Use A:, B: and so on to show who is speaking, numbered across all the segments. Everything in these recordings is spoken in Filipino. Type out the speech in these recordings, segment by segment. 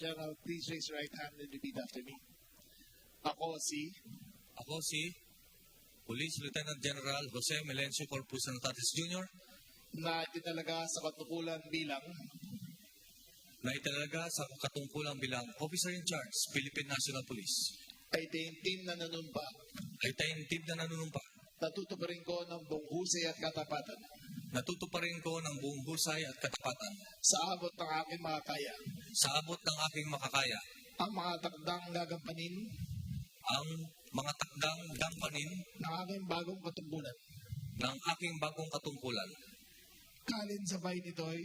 A: General, please raise your right hand and repeat after me. Ako si
B: Ako si Police Lieutenant General Jose Melencio Corpus Santatis Jr.
A: na itinalaga sa katukulan bilang
B: na italaga sa katungkulang bilang Officer in Charge, Philippine National Police.
A: ay team na nanunumpa.
B: Ay taintib na nanunumpa.
A: Natutuparin ko ng buong husay at katapatan
B: Natutuparin ko ng buong husay at katapatan.
A: Sa abot ng aking makakaya.
B: sa abot ng aking makakaya.
A: Ang mga takdang gagampanin.
B: Ang mga takdang gampanin.
A: Ng aking bagong katumbulan.
B: ng aking bagong katungkulan.
A: Kalin sabay nito'y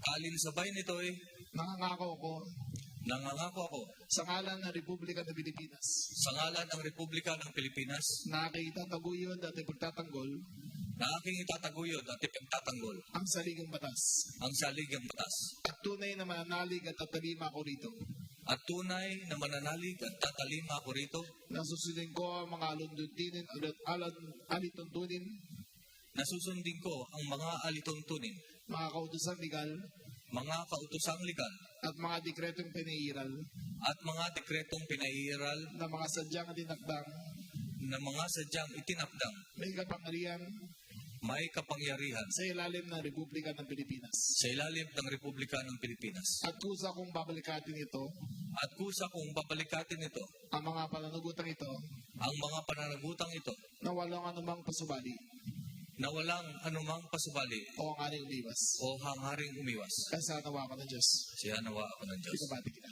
B: Kalin sabay nito'y
A: nangangako ko
B: nangangako ako.
A: Sa ngalan ng Republika ng Pilipinas.
B: Sa ngalan ng Republika ng Pilipinas.
A: Na aking itataguyod at ipagtatanggol
B: na aking itataguyod at ipagtatanggol
A: ang saligang batas.
B: Ang saligang batas.
A: At tunay na mananalig at tatalima ko rito.
B: At tunay na mananalig at tatalima ako rito.
A: Na susundin ko ang mga alundutinin at alad- alituntunin,
B: na susundin ko ang mga alituntunin,
A: mga kautosang legal.
B: Mga kautosang legal.
A: At mga dekretong pinairal.
B: At mga dekretong pinairal.
A: Na mga sadyang tinakdang.
B: Na mga sadyang itinakdang.
A: May kapangyarihan
B: may kapangyarihan
A: sa ilalim ng Republika ng Pilipinas.
B: sa ilalim ng Republika ng Pilipinas.
A: At kusa kong babalikatin ito,
B: At kusa kong babalikatin ito,
A: ang mga pananugutang ito,
B: ang mga pananagutang ito,
A: na walang anumang pasubali
B: na walang anumang pasubali
A: o ang aning umiwas.
B: o hangaring umiwas.
A: Kaya sa nawa ko ng Diyos.
B: Siya nawa ako ng Diyos.
A: Pinabati kita.